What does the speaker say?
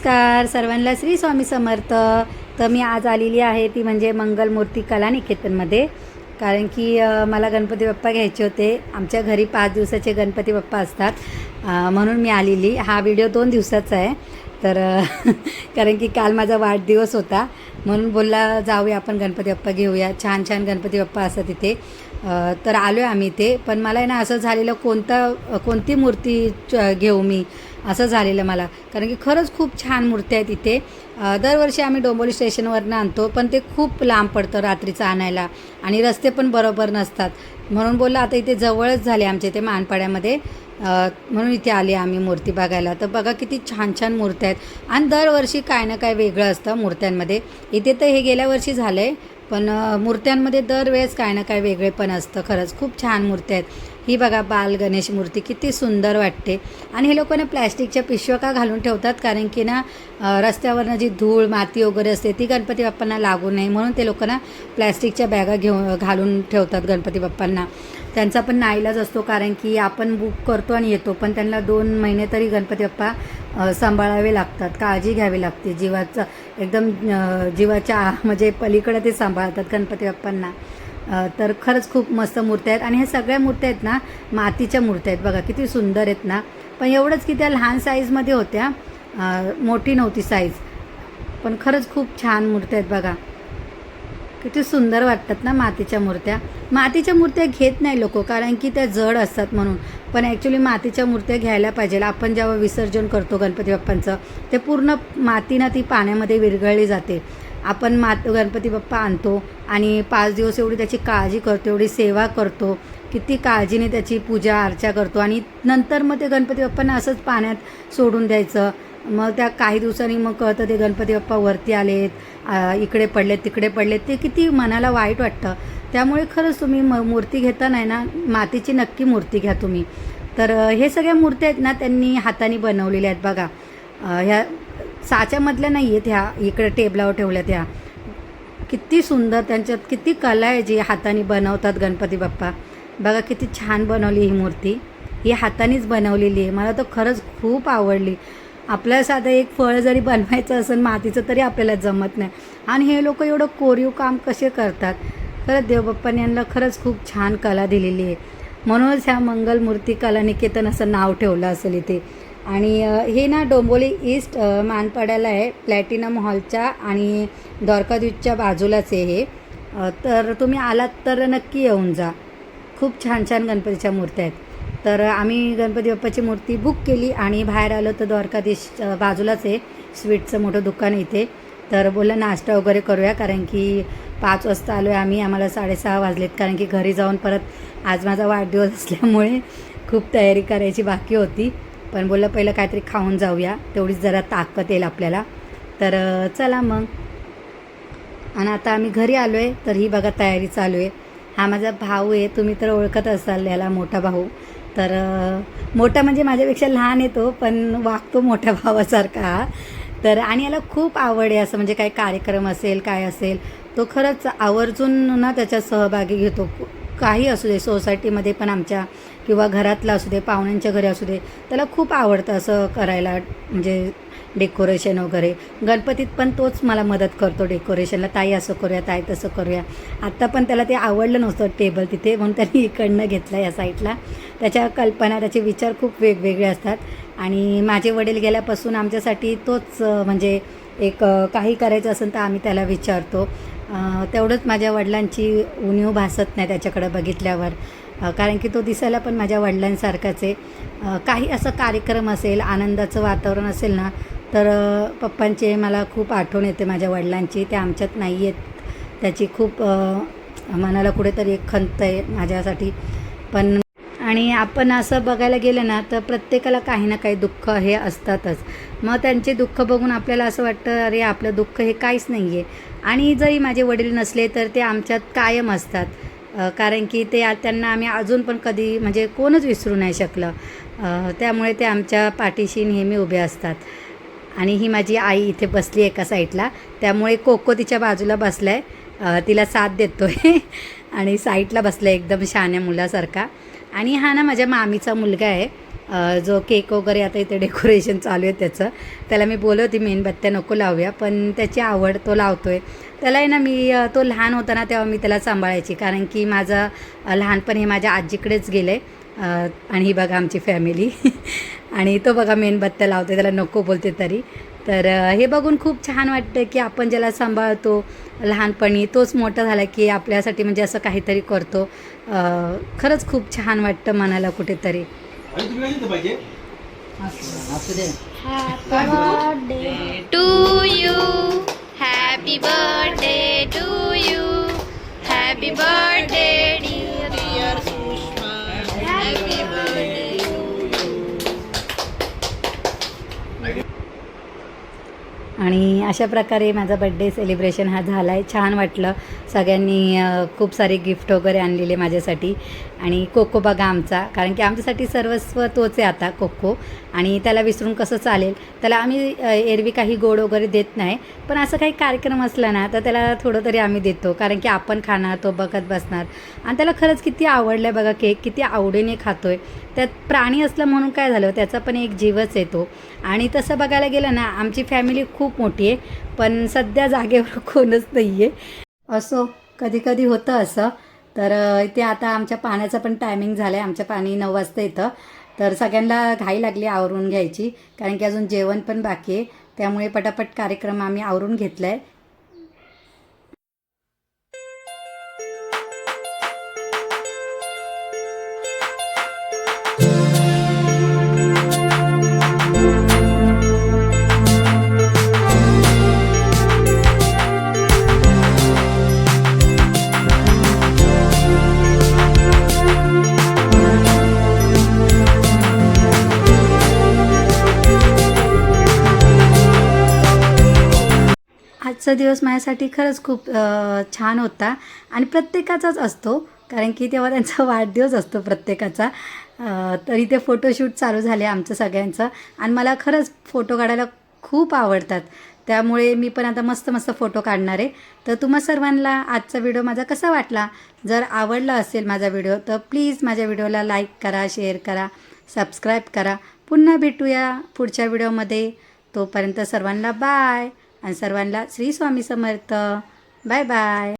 नमस्कार सर्वांना श्री स्वामी समर्थ. तर मी आज आलेली आहे ती म्हणजे मंगलमूर्ती कला निकेतनमध्ये. कारण की मला गणपती बाप्पा घ्यायचे होते. आमच्या घरी पाच दिवसाचे गणपती बाप्पा असतात. म्हणून मी आलेली. हा व्हिडिओ दोन दिवसाचा आहे. तर कारण की काल माझा वाढदिवस होता. म्हणून बोलला जाऊया आपण गणपती बाप्पा घेऊया. छान छान गणपती बाप्पा असतात तिथे. तर आलो आहे आम्ही इथे. पण मला आहे ना असं झालेलं कोणता कोणती मूर्ती च- घेऊ मी? असं झालेलं मला. कारण की खरंच खूप छान मूर्ती आहेत इथे. दरवर्षी आम्ही डोंबोली स्टेशनवरनं आणतो पण ते खूप लांब पडतं रात्रीचं आणायला आणि रस्ते पण बरोबर नसतात. म्हणून बोललं आता इथे जवळच झाले आमच्या इथे मानपाड्यामध्ये. म्हणून इथे आले आम्ही मूर्ती बघायला. तर बघा किती छान छान मूर्त्या आहेत. आणि दरवर्षी काय ना काय वेगळं असतं मूर्त्यांमध्ये. इथे तर हे गेल्या वर्षी झालं आहे पण मूर्त्यांमध्ये दरवेळेस काय ना काय वेगळे पण असतं. खरंच खूप छान मूर्त्या आहेत. ही बघा बाल गणेश मूर्ती किती सुंदर वाटते. आणि हे लोक ना प्लॅस्टिकच्या पिशव्या का घालून ठेवतात? कारण की ना रस्त्यावरनं जी धूळ माती वगैरे असते ती गणपती बाप्पांना लागू नये. म्हणून ते लोक ना प्लॅस्टिकच्या बॅगा घेऊन घालून ठेवतात गणपती बाप्पांना. त्यांचा पण नाईलाज असतो कारण की आपण बुक करतो आणि येतो पण त्यांना दोन महिने तरी गणपती बाप्पा सांभाळावे लागतात काळजी घ्यावी लागते. जीवाचं एकदम जीवाच्या म्हणजे पलीकडे ते सांभाळतात गणपती बाप्पांना. तर खरंच खूप मस्त मूर्त्या आहेत. आणि ह्या सगळ्या मूर्त्या आहेत ना मातीच्या मूर्त्या आहेत बघा किती सुंदर आहेत ना. पण एवढंच की त्या लहान साईजमध्ये होत्या. मोठी नव्हती साईज पण खरंच खूप छान मूर्त्या आहेत बघा. किती सुंदर वाटतात ना मातीच्या मूर्त्या. मातीच्या मूर्त्या घेत नाही लोक कारण की त्या जड असतात म्हणून. पण ॲक्च्युली मातीच्या मूर्त्या घ्यायला पाहिजे. आपण जेव्हा विसर्जन करतो गणपती बाप्पांचं ते पूर्ण मातीनं ती पाण्यामध्ये विरघळली जाते. आपण मात गणपती बाप्पा आणतो आणि पाच दिवस एवढी त्याची काळजी करतो एवढी सेवा करतो किती काळजीने त्याची पूजा अर्चा करतो आणि नंतर मग ते गणपती बाप्पांना असंच पाण्यात सोडून द्यायचं. मग त्या काही दिवसांनी मग कळतं ते गणपती बाप्पा वरती आलेत इकडे पडलेत तिकडे पडलेत ते किती मनाला वाईट वाटतं. त्यामुळे खरंच तुम्ही म मूर्ती घेताना आहे ना मातीची नक्की मूर्ती घ्या तुम्ही. तर हे सगळ्या मूर्त्या आहेत ना त्यांनी हाताने बनवलेल्या आहेत बघा. ह्या साच्यामधल्या नाही आहेत ह्या इकडे टेबलावर ठेवल्या त्या. किती सुंदर त्यांच्यात किती कला आहे जी हाताने बनवतात गणपती बाप्पा. बघा किती छान बनवली ही मूर्ती. ही हातानेच बनवलेली आहे. मला तर खरंच खूप आवडली. आपल्याला साधं एक फळ जरी बनवायचं असेल मातीचं तरी आपल्याला जमत नाही. आणि हे लोक एवढं कोरीव काम कसे करतात? खरंच देवबाप्पाने यांना खरंच खूप छान कला दिलेली आहे. म्हणूनच ह्या मंगलमूर्ती कला निकेतन असं नाव ठेवलं असेल इथे. आणि हे ना डोंबोली ईस्ट मानपाड्याला आहे प्लॅटिनम हॉलच्या आणि द्वारकाधीशच्या बाजूलाच आहे हे. तर तुम्ही आलात तर नक्की येऊन जा. खूप छान छान गणपतीच्या मूर्त्या आहेत. तर आम्ही गणपती बाप्पाची मूर्ती बुक केली आणि बाहेर आलो तर द्वारकाधीश बाजूलाच आहे स्वीटचं मोठं दुकान इथे. तर बोललं नाश्ता वगैरे करूया कारण की पाच वाजता आलो आहे आम्ही आम्हाला साडेसहा वाजलेत कारण की घरी जाऊन परत आज माझा वाढदिवस असल्यामुळे खूप तयारी करायची बाकी होती. पण बोललं पहिलं काहीतरी खाऊन जाऊया. तेवढीच जरा ताकद येईल आपल्याला. तर चला मग. आणि आता आम्ही घरी आलो आहे तर ही बघा तयारी चालू आहे. हा माझा भाऊ आहे तुम्ही तर ओळखत असाल याला मोठा भाऊ. तर मोठा म्हणजे माझ्यापेक्षा लहान येतो पण वागतो मोठ्या भावासारखा हा. तर आणि याला खूप आवड आहे असं म्हणजे काही कार्यक्रम असेल काय असेल तो खरंच आवर्जून ना त्याच्यात सहभागी घेतो. काही असू दे सोसायटीमध्ये पण आमच्या किंवा घरातलं असू दे पाहुण्यांच्या घरी असू दे त्याला खूप आवडतं असं करायला म्हणजे डेकोरेशन वगैरे. गणपतीत पण तोच मला मदत करतो डेकोरेशनला ताई असं करूया ताई तसं करूया. आत्ता पण त्याला ते आवडलं नव्हतं टेबल तिथे म्हणून त्यांनी इकडनं घेतलं या साईडला त्याच्या कल्पना त्याचे विचार खूप वेगवेगळे असतात. आणि माझे वडील गेल्यापासून आमच्यासाठी तोच म्हणजे एक काही करायचं असेल तर आम्ही त्याला विचारतो. तेवढंच माझ्या वडिलांची उणीव भासत नाही त्याच्याकडं बघितल्यावर. कारण की तो दिसायला पण माझ्या वडिलांसारखाच आहे. काही असं कार्यक्रम असेल आनंदाचं वातावरण असेल ना तर पप्पांचे मला खूप आठवण येते माझ्या वडिलांची. ते आमच्यात नाही आहेत त्याची खूप मनाला कुठेतरी एक खंत आहे माझ्यासाठी. पण आणि आपण असं बघायला गेलं ना तर प्रत्येकाला काही ना काही दुःख हे असतातच. मग त्यांचे दुःख बघून आपल्याला असं वाटतं अरे आपलं दुःख हे काहीच नाही आहे आणि जरी माझे वडील नसले तर ते आमच्यात कायम असतात. कारण की ते त्यांना आम्ही अजून पण कधी म्हणजे कोणच विसरू नाही शकलं. त्यामुळे ते आमच्या पाठीशी नेहमी उभे असतात. आणि ही माझी आई इथे बसली एका साईडला. त्यामुळे कोको तिच्या बाजूला बसला आहे तिला साथ देतो आहे आणि साईडला बसला एकदम शहाण्या मुलासारखा. आणि हा ना माझ्या मामीचा मुलगा आहे. जो केक वगैरे आता इथे डेकोरेशन चालू आहे त्याचं. त्याला मी बोलवते मेणबत्त्या नको लावूया पण त्याची आवड तो लावतो आहे त्याला आहे ना मी तो लहान होता ना तेव्हा मी त्याला सांभाळायची कारण की माझं लहानपण हे माझ्या आजीकडेच गेलं आहे आणि ही बघा आमची फॅमिली आणि तो बघा मेणबत्त्या लावते त्याला नको बोलते तरी. तर हे बघून खूप छान वाटतं की आपण ज्याला सांभाळतो लहानपणी तोच मोठा झाला की आपल्यासाठी म्हणजे असं काहीतरी करतो. अ, खरंच खूप छान वाटतं मनाला कुठेतरी. आणि तुला काय पाहिजे असू अशा प्रकारे माझा बड्डे सेलिब्रेशन हा झाला आहे छान वाटलं. सगळ्यांनी खूप सारे गिफ्ट वगैरे आणलेले माझ्यासाठी. आणि कोको बघा आमचा. कारण की आमच्यासाठी सर्वस्व तोच आहे आता कोको आणि त्याला विसरून कसं चालेल? त्याला आम्ही एरवी काही गोड वगैरे देत नाही. पण असं काही कार्यक्रम असला ना तर त्याला थोडं तरी आम्ही देतो. कारण की आपण खाणार तो बघत बसणार. आणि त्याला खरंच किती आवडलं आहे बघा केक किती आवडीने खातो आहे त्यात प्राणी असलं म्हणून काय झालं? त्याचा पण एक जीवच येतो आणि तसं बघायला गेलं ना आमची फॅमिली खूप मोठी आहे. पण सध्या जागेवर कोणच नाही आहे असो कधी कधी होतं असं. तर इथे आता आमच्या पाण्याचं पण टायमिंग झालं आहे आमच्या पाणी नऊ वाजता येतं. तर सगळ्यांना घाई लागली आवरून घ्यायची. कारण की अजून जेवण पण बाकी आहे. त्यामुळे पटापट कार्यक्रम आम्ही आवरून घेतला आहे आजचा दिवस माझ्यासाठी खरंच खूप छान होता. आणि प्रत्येकाचाच असतो कारण की तेव्हा त्यांचा वाढदिवस असतो प्रत्येकाचा. तरी ते फोटोशूट चालू झाले आमचं सगळ्यांचं. आणि मला खरंच फोटो काढायला खूप आवडतात. त्यामुळे मी पण आता मस्त मस्त फोटो काढणार आहे. तर तुम्हा सर्वांना आजचा व्हिडिओ माझा कसा वाटला? जर आवडला असेल माझा व्हिडिओ तर प्लीज माझ्या व्हिडिओला लाईक करा शेअर करा सबस्क्राईब करा. पुन्हा भेटूया पुढच्या व्हिडिओमध्ये. तोपर्यंत सर्वांना बाय. आणि सर्वांना श्री स्वामी समर्थ. Bye bye.